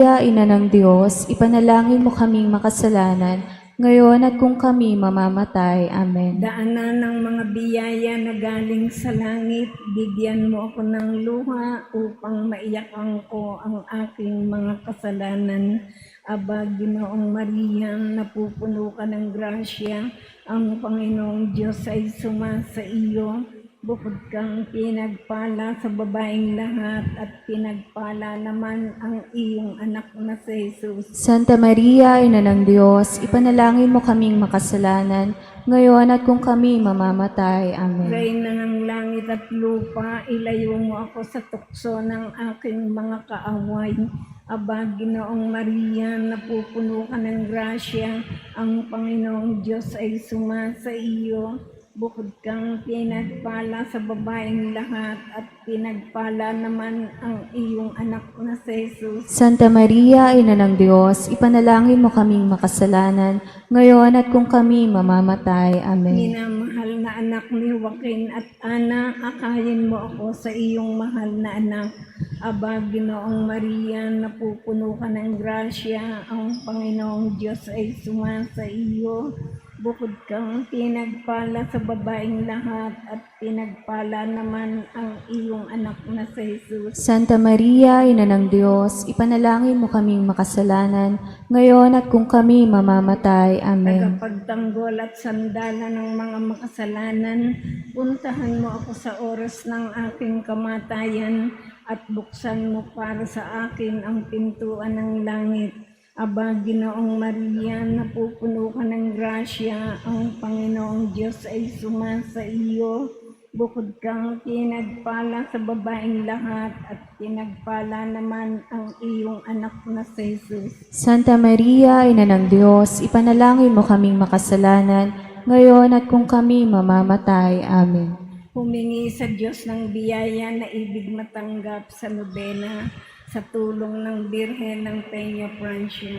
Kaya ina ng Diyos, ipanalangin mo kaming makasalanan, ngayon at kung kami mamamatay. Amen. Daanan ng mga biyaya na galing sa langit, bigyan mo ako ng luha upang maiyakan ko ang aking mga kasalanan. Aba, Ginoong Maria, napupuno ka ng grasya, ang Panginoong Diyos ay sumasa iyo. Bukod kang pinagpala sa babaeng lahat at pinagpala naman ang iyong anak na si Jesus. Santa Maria, ina ng Diyos, ipanalangin mo kaming makasalanan, ngayon at kung kami mamamatay. Amen. Reyna ng langit at lupa, ilayo mo ako sa tukso ng aking mga kaaway. Aba, Ginoong Maria, napupuno ka ng grasya, ang Panginoong Diyos ay sumasa iyo. Bukod kang pinagpala sa babaeng lahat at pinagpala naman ang iyong anak na si Jesus. Santa Maria, ina ng Diyos, ipanalangin mo kaming makasalanan, ngayon at kung kami mamamatay. Amen. Minamahal na anak ni Joaquin at Ana, akayin mo ako sa iyong mahal na anak. Aba, Ginoong Maria, napupuno ka ng grasya, ang Panginoong Diyos ay sumasa iyo. Bukod kang pinagpala sa babaeng lahat at pinagpala naman ang iyong anak na si Jesus. Santa Maria, ina ng Diyos, ipanalangin mo kaming makasalanan, ngayon at kung kami mamamatay. Amen. Tagapagtanggol at sandala ng mga makasalanan, puntahan mo ako sa oras ng aking kamatayan at buksan mo para sa akin ang pintuan ng langit. Aba, Ginoong Maria, napupuno ka ng grasya, ang Panginoong Diyos ay sumasa iyo. Bukod kang pinagpala sa babaeng lahat at pinagpala naman ang iyong anak na si Jesus. Santa Maria, ina ng Diyos, ipanalangin mo kaming makasalanan, ngayon at kung kami mamamatay. Amen. Humingi sa Diyos ng biyaya na ibig matanggap sa nobena sa tulong ng Birhen ng Peña Francia.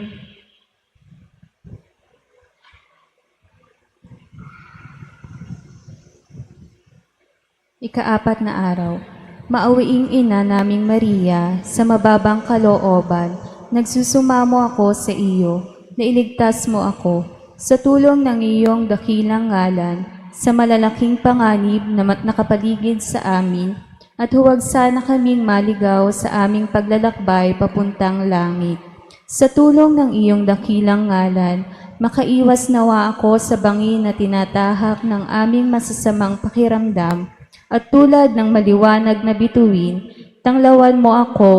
Ikaapat na araw, mauwiing ina naming Maria, sa mababang kalooban, nagsusumamo ako sa iyo, na iligtas mo ako, sa tulong ng iyong dakilang ngalan, sa malalaking panganib na nakapaligid sa amin, at huwag sana kaming maligaw sa aming paglalakbay papuntang langit. Sa tulong ng iyong dakilang ngalan, makaiwas nawa ako sa bangin na tinatahak ng aming masasamang pakiramdam, at tulad ng maliwanag na bituin, tanglawan mo ako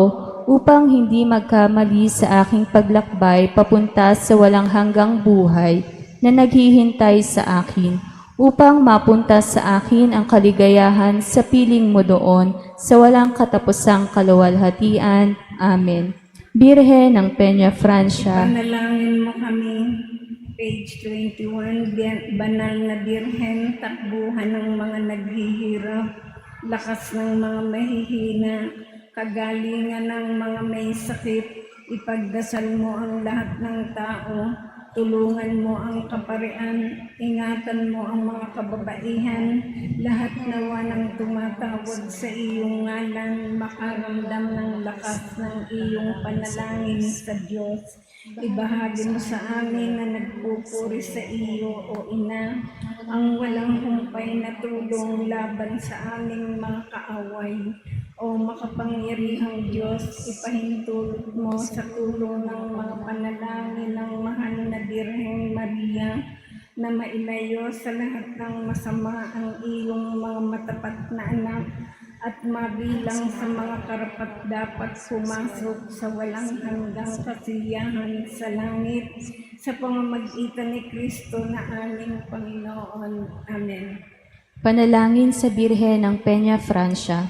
upang hindi magkamali sa aking paglakbay papunta sa walang hanggang buhay na naghihintay sa akin, upang mapunta sa akin ang kaligayahan sa piling mo doon sa walang katapusang kaluwalhatian. Amen. Birhen ng Peña Francia, Panalangin mo kami, page 21, Bi- Banal na Birhen, takbuhan ng mga naghihirap, lakas ng mga mahihina, kagalingan ng mga may sakit, ipagdasal mo ang lahat ng tao, tulungan mo ang kaparian, ingatan mo ang mga kababaihan, lahat nawa ng tumatawag sa iyong ngalan, makaramdam ng lakas ng iyong panalangin sa Diyos. Ibahagi mo sa amin na nagpupuri sa iyo, O Ina, ang walang humpay na tulong laban sa aming mga kaaway. O makapangyarihang Diyos, ipahintulot mo sa tulong ng mga panalangin ng mahal na Birheng Maria na mailayo sa lahat ng masama ang iyong mga matapat na anak at mabilang sa mga karapat dapat pumasok sa walang hanggang kasiyahan sa langit sa pamamagitan ni Kristo na aming Panginoon. Amen. Panalangin sa Birhen ng Peña Francia,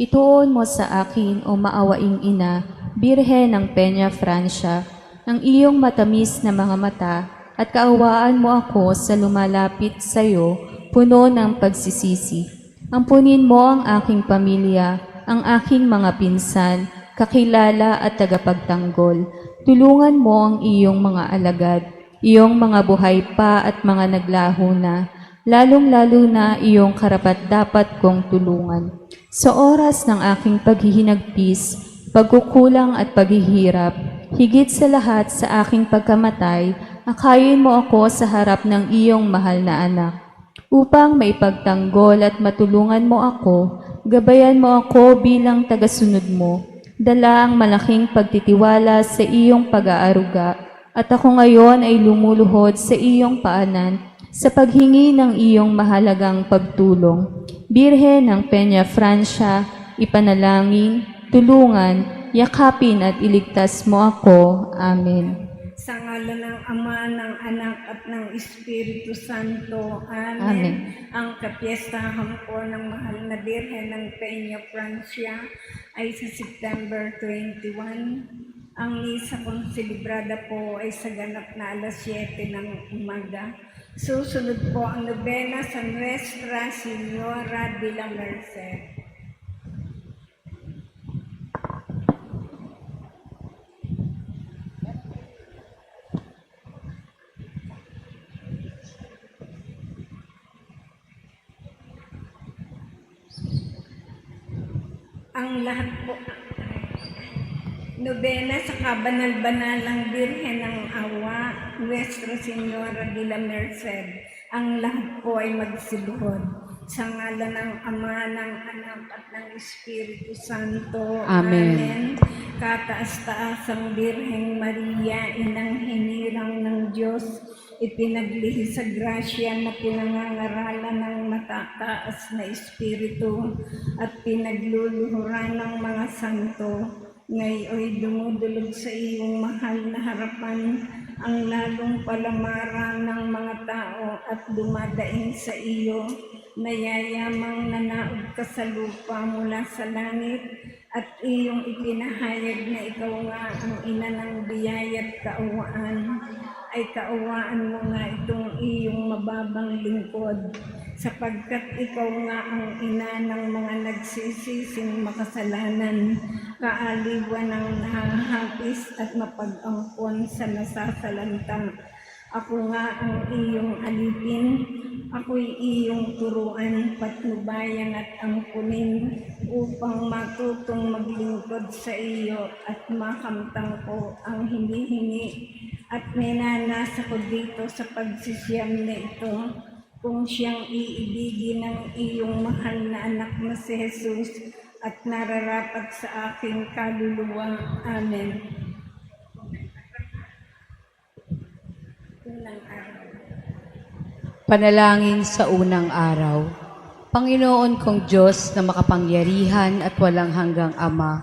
ituon mo sa akin o maawaing ina, Birhen ng Peña Francia, ang iyong matamis na mga mata at kaawaan mo ako sa lumalapit sa iyo, puno ng pagsisisi. Ampunin mo ang aking pamilya, ang aking mga pinsan, kakilala at tagapagtanggol. Tulungan mo ang iyong mga alagad, iyong mga buhay pa at mga naglaho na, lalong-lalo na iyong karapat-dapat kong tulungan. Sa oras ng aking paghihinagpis, pagkukulang at paghihirap, higit sa lahat sa aking pagkamatay, akayin mo ako sa harap ng iyong mahal na anak. Upang maipagtanggol at matulungan mo ako, gabayan mo ako bilang tagasunod mo. Dala ang malaking pagtitiwala sa iyong pag-aaruga at ako ngayon ay lumuluhod sa iyong paanan sa paghingi ng iyong mahalagang pagtulong. Birhen ng Peña Francia, ipanalangin, tulungan, yakapin at iligtas mo ako. Amen. Sa ngala ng Ama, ng Anak at ng Espiritu Santo. Amen. Amen. Ang kapiestahan po ng mahal na Birhen ng Peña Francia ay sa September 21. Ang misa kong silibrada po ay sa ganap na alas 7 ng umaga. Susunod po ang nobena sa Nuestra Señora de la Merced. ang lahat po Nobena sa kabanal-banalang Birhen ng Awa, Nuestra Señora de la Merced. Ang lahat po ay magsiluhod. Sa ngala ng Ama, ng Anak at ng Espiritu Santo. Amen. Kataas-taasang Birheng Maria, inang hinirang ng Diyos, ipinaglihi sa grasya na pinangangaralan ng matataas na Espiritu at pinagluluhuran ng mga santo. Ngayon dumudulog sa iyong mahal na harapan. Ang lalong palamarang ng mga tao at dumadaing sa iyo. Nayayamang nanaog ka sa lupa mula sa langit at iyong ipinahayag na ikaw nga ang ina ng biyaya at kaawaan. Ay kaawaan mo nga itong iyong mababang lingkod sapagkat ikaw nga ang ina ng mga nagsisising makasalanan, kaaliwan ng nahahapis at mapag-angkon sa nasasalanta. Ako nga ang iyong alipin, ako'y iyong turuan, patnubayan at angkunin upang matutong maglingkod sa iyo at makamtang ko ang hinihingi at minanasa ko dito sa pagsisiyam na ito kung siyang iibigin ng iyong mahal na anak na si Jesus at nararapat sa aking kaluluwa. Amen. Unang araw. Panalangin sa unang araw. Panginoon kong Diyos na makapangyarihan at walang hanggang Ama,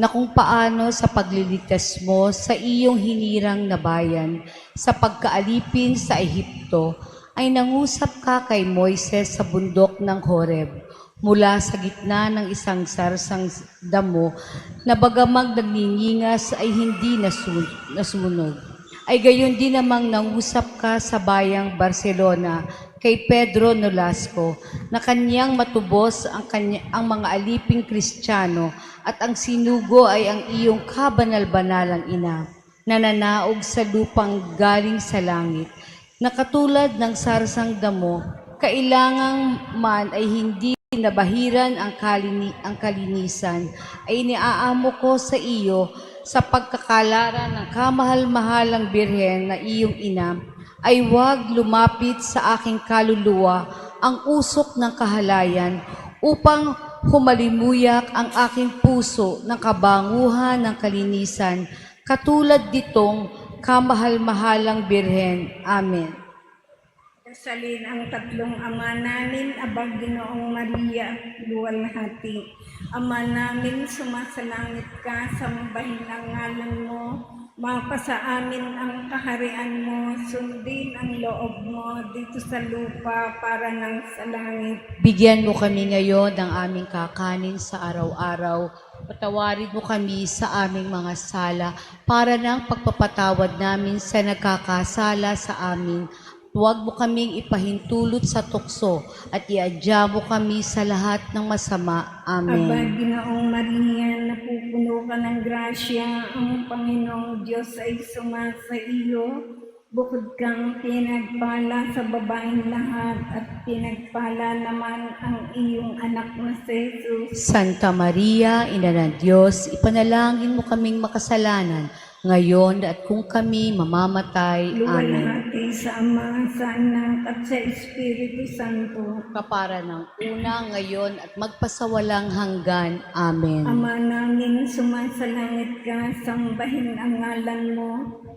na kung paano sa pagliligtas mo sa iyong hinirang na bayan sa pagkaalipin sa Ehipto, ay nangusap ka kay Moises sa bundok ng Horeb mula sa gitna ng isang sarsang damo na bagamag nagningingas ay hindi nasun- nasunog. Ay gayon din namang nangusap ka sa bayang Barcelona kay Pedro Nolasco na kanyang matubos ang, kanya, ang mga aliping kristyano at ang sinugo ay ang iyong kabanal-banalang ina na nanaog sa lupang galing sa langit na katulad ng sarsang damo, kailangang man ay hindi nabahiran ang, kalini, ang kalinisan, ay iniaamo ko sa iyo sa pagkakalara ng kamahal-mahalang birhen na iyong ina, ay huwag lumapit sa aking kaluluwa ang usok ng kahalayan upang humalimuyak ang aking puso ng kabanguhan ng kalinisan, katulad ditong kamahal-mahalang birhen. Amen. Salin ang tatlong ama namin, abang Ginoong Maria, luwalhati. Ama namin, sumasalangit ka, sambahin ang ngalan mo, mapasa amin ang kaharian mo, sundin ang loob mo dito sa lupa para ng sa langit. Bigyan mo kami ngayon ng aming kakanin sa araw-araw. Patawarin mo kami sa aming mga sala para ng pagpapatawad namin sa nagkakasala sa amin. Huwag mo kaming ipahintulot sa tukso at iadya mo kami sa lahat ng masama. Aba, Amen. Ginoong Maria, napupuno ka ng grasya, ang Panginoong Diyos ay sumasa iyo. Bukod kang pinagpala sa babaeng lahat at pinagpala naman ang iyong anak na si Jesus. Santa Maria, Ina ng Diyos, ipanalangin mo kaming makasalanan ngayon at kung kami mamamatay. Amen. Luwalhati sa Ama, sa Anak, at sa Espiritu Santo. Kapara ng una, ngayon at magpasawalang hanggan. Amen. Ama namin, sumasalangit ka, sambahin ang ngalan mo,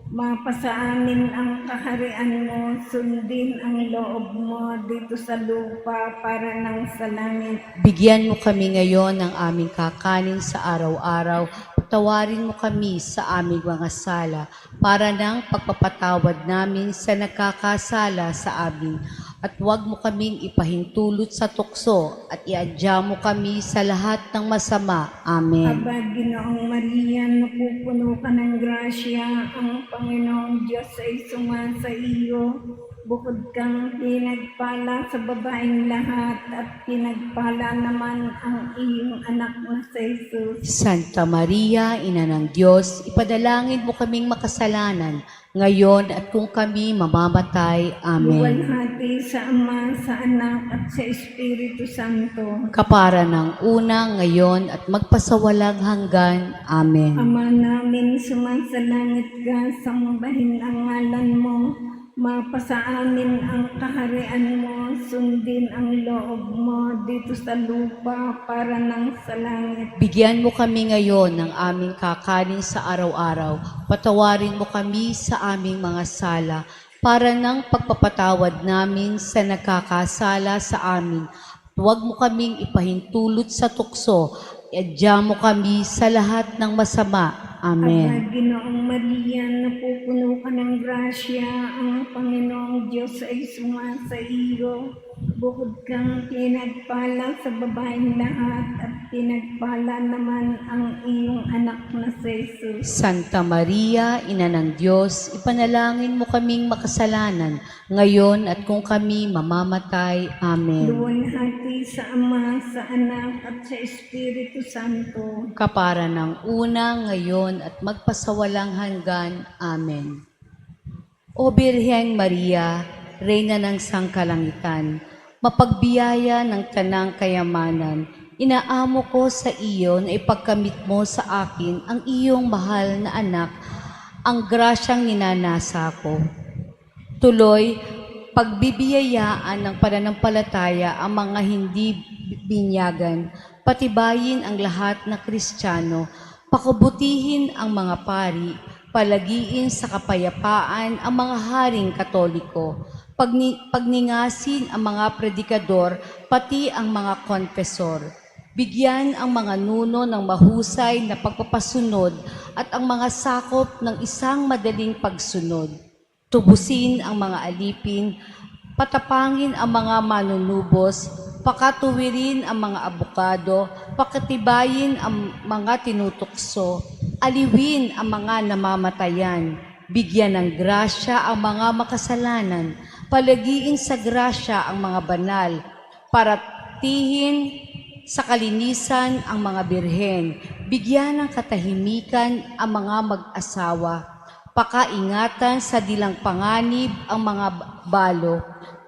mapasa amin ang kaharian mo, sundin ang loob mo dito sa lupa para ng sa langit. Bigyan mo kami ngayon ng aming kakanin sa araw-araw. Patawarin mo kami sa aming mga sala para ng pagpapatawad namin sa nagkakasala sa amin. At huwag mo kaming ipahintulot sa tukso at iadya mo kami sa lahat ng masama. Amen. Aba, Ginoong Maria, napupuno ka ng grasya, ang Panginoong Diyos ay sumasa iyo. Bukod kang pinagpala sa babaeng lahat at pinagpala naman ang iyong anak na sa Jesus. Santa Maria, Ina ng Diyos, ipadalangin mo kaming makasalanan, ngayon at kung kami mamamatay. Amen. Luwalhati sa Ama, sa Anak, at sa Espiritu Santo. Kapara ng una, ngayon at magpasawalang hanggan. Amen. Ama namin, sumasalangit ka, sambahin ang ngalan mo. Mapasa amin ang kaharian mo, sundin ang loob mo dito sa lupa para ng sa langit. Bigyan mo kami ngayon ng aming kakanin sa araw-araw. Patawarin mo kami sa aming mga sala para ng pagpapatawad namin sa nagkakasala sa amin. Huwag mo kaming ipahintulot sa tukso. Iadya mo kami sa lahat ng masama. Amen. Ama, Ginoong Maria, napupuno ka ng grasya, ang Panginoong Diyos ay sumasa iyo. Bukod kang pinagpala sa babaeng lahat at pinagpala naman ang iyong anak na si Jesus. Santa Maria, Ina ng Diyos, ipanalangin mo kaming makasalanan, ngayon at kung kami mamamatay. Amen. Luwalhati sa Ama, sa Anak, at sa Espiritu Santo. Kapara ng una, ngayon at magpasawalang hanggan. Amen. O Birheng Maria, Reyna ng Sangkalangitan, mapagbiyaya ng tanang kayamanan, inaamo ko sa iyo na ipagkamit mo sa akin ang iyong mahal na anak, ang grasyang ninanasa ko. Tuloy, pagbibiyayaan ng pananampalataya ang mga hindi binyagan, patibayin ang lahat na Kristiyano, pakubutihin ang mga pari, palagiin sa kapayapaan ang mga haring katoliko, pagni- pagningasin ang mga predikador, pati ang mga konfesor. Bigyan ang mga nuno ng mahusay na pagpapasunod at ang mga sakop ng isang madaling pagsunod. Tubusin ang mga alipin, patapangin ang mga manunubos, pakatuwirin ang mga abukado, pakatibayin ang mga tinutukso, aliwin ang mga namamatayan, bigyan ng grasya ang mga makasalanan, palagiin sa grasya ang mga banal, paratihin sa kalinisan ang mga birhen, bigyan ng katahimikan ang mga mag-asawa, pakaingatan sa dilang panganib ang mga balo,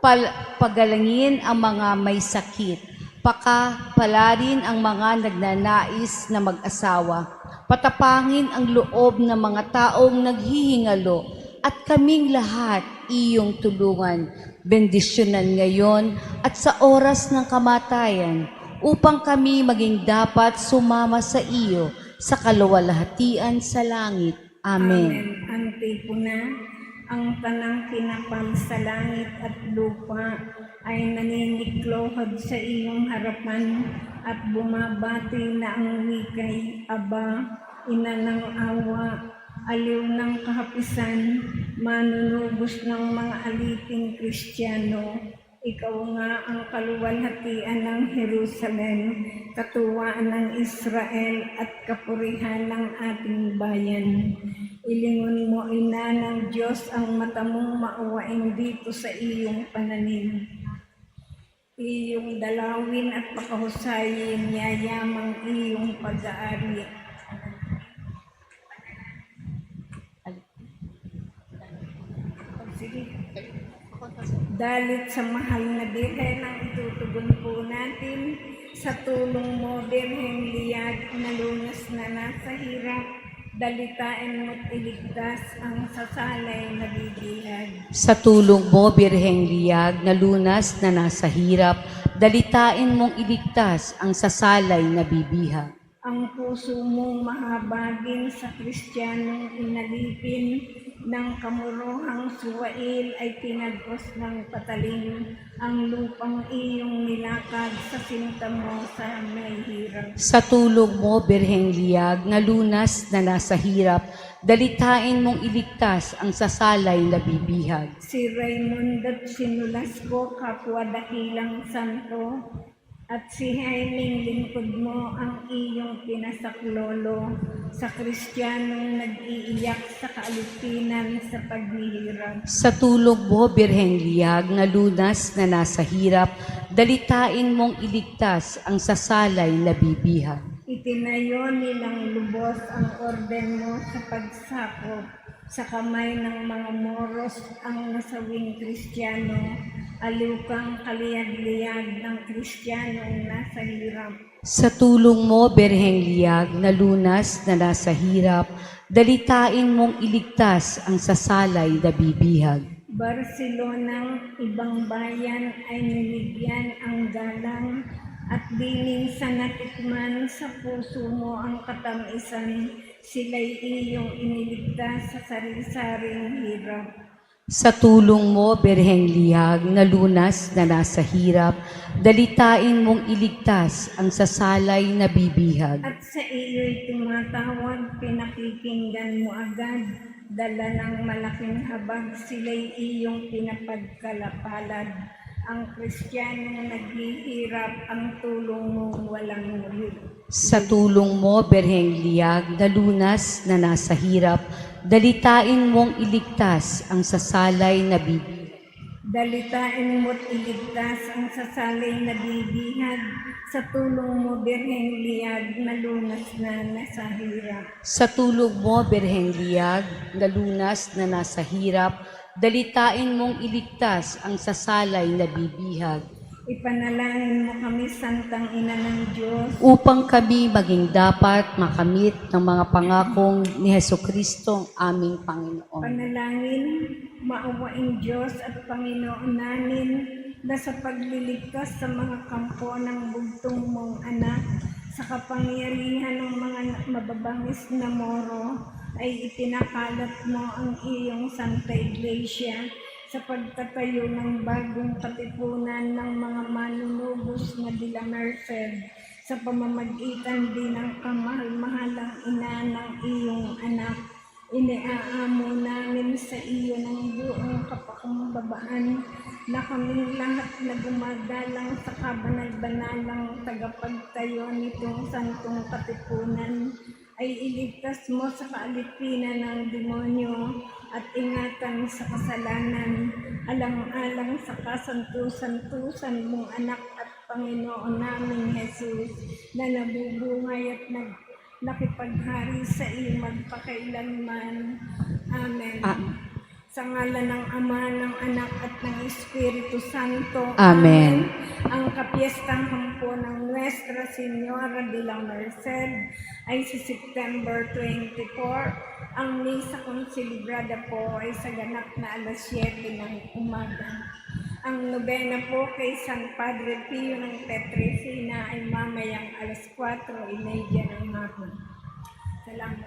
pal- pagalangin ang mga may sakit, pakapalarin ang mga nagnanais na mag-asawa, patapangin ang loob ng mga taong naghihingalo, at kaming lahat iyong tulungan, bendisyonan ngayon at sa oras ng kamatayan, upang kami maging dapat sumama sa iyo sa kaluwalhatian sa langit. Amen. Antipuna, ang tanang kinapal sa langit at lupa ay naniniklohod sa iyong harapan at bumabati na ang wikay, Aba, ina ng awa, aliw ng kahapisan, manunubos ng mga aliping Kristiyano, ikaw nga ang kaluwalhatian ng Jerusalem, katuwaan ng Israel at kapurihan ng ating bayan. Ilingon mo, Ina ng Diyos, ang mata mong mauwain dito sa iyong pananim. Iyong dalawin at pakahusayin, yayamang iyong pag-aari. Dalit sa mahal na Birhen ang itutugon po natin sa tulong mo, Birheng Liyag, na lunas na nasa hirap. dalitain mo't iligtas ang sasalay na bibihag. Sa tulong mo, Birheng Liyag, na lunas na nasa hirap, dalitain mong iligtas ang sasalay na bibihag. Ang puso mong mahabagin sa Kristiyanong inalipin ng kamuruhang suwail ay tinagos ng patalim ang lupang iyong nilakad sa sinta mo sa may hirap. Sa tulong mo, Birheng Liyag, na lunas na nasa hirap, dalitain mong iligtas ang sasalay na bibihag. Si Raymond at sinulas ko kapwa dakilang santo at si Jaimeng lingkod mo ang iyong pinasaklolo sa Kristiyanong nag-iiyak sa kaalipinan sa paghihirap. Sa tulong mo, Birheng Liyag, na lunas na nasa hirap, dalitain mong iligtas ang sasalay na bibihag. Itinayo nilang lubos ang orden mo sa pagsakop sa kamay ng mga moros ang nasawing Kristiyano, aliw kang kaliyag-liyag ng Kristiyanong nasa hirap. Sa tulong mo, Birheng Liyag, na lunas na nasa hirap, dalitain mong iligtas ang sasalay na bibihag. Barcelonang ibang bayan ay niligyan ang galang at dining sa natikman sa puso mo ang katamisan, sila'y iyong iniligtas sa sari-saring hirap. Sa tulong mo, Birheng Liyag, na lunas na nasa hirap, dalitain mong iligtas ang sasalay na bibihag. At sa iyo'y tumatawag, pinakikinggan mo agad, dala ng malaking habag, sila'y iyong pinapagkalapalad. Ang Kristiyanong naghihirap, ang tulong mong walang mulit. Sa tulong mo, Birheng Liyag, na lunas na nasa hirap, dalitain mong iligtas ang sasalay na bibihag. Dalitain mo't iligtas ang sasalay na bibihag sa tulong mo, Birheng Liyag, na lunas na nasa hirap. Sa tulog mo, Birheng Liyag, na lunas na nasa hirap, dalitain mong iligtas ang sasalay na bibihag, Ipanalangin mo kami, Santang Ina ng Diyos, upang kami maging dapat makamit ng mga pangakong ni Heso Kristo aming Panginoon. Panalangin, maawaing Diyos at Panginoon namin na sa pagliligtas sa mga kampo ng bugtong mong anak, sa kapangyarihan ng mga mababangis na moro, ay itinakalat mo ang iyong Santa Iglesia sa pagtatayo ng bagong katipunan ng mga manunubos na Dila Merced sa pamamagitan din ng kamahal-mahalang ina ng iyong anak. Iniaamo namin sa iyo ng buong kapakumbabaan na kaming lahat na gumagalang sa kabanal-banalang tagapagtayo nitong santong katipunan ay iligtas mo sa kaalipinan ng demonyo at ingatan sa kasalanan, alang-alang sa kasantusan-tusan mong anak at Panginoon naming Jesus na nabubungay at nag nakipaghari sa iyo magpakailanman. Amen. Amen. Sa ngalan ng Ama, ng Anak at ng Espiritu Santo. Amen. Ang kapiestang hampo ng Nuestra Señora de la Merced ay sa September 24. Ang misa kong silibrada po ay sa ganap na alas 7 ng umaga. Ang nobena po kay San Padre Pio ng Petricina ay mamayang alas 4.30 ng hapon. Salamat.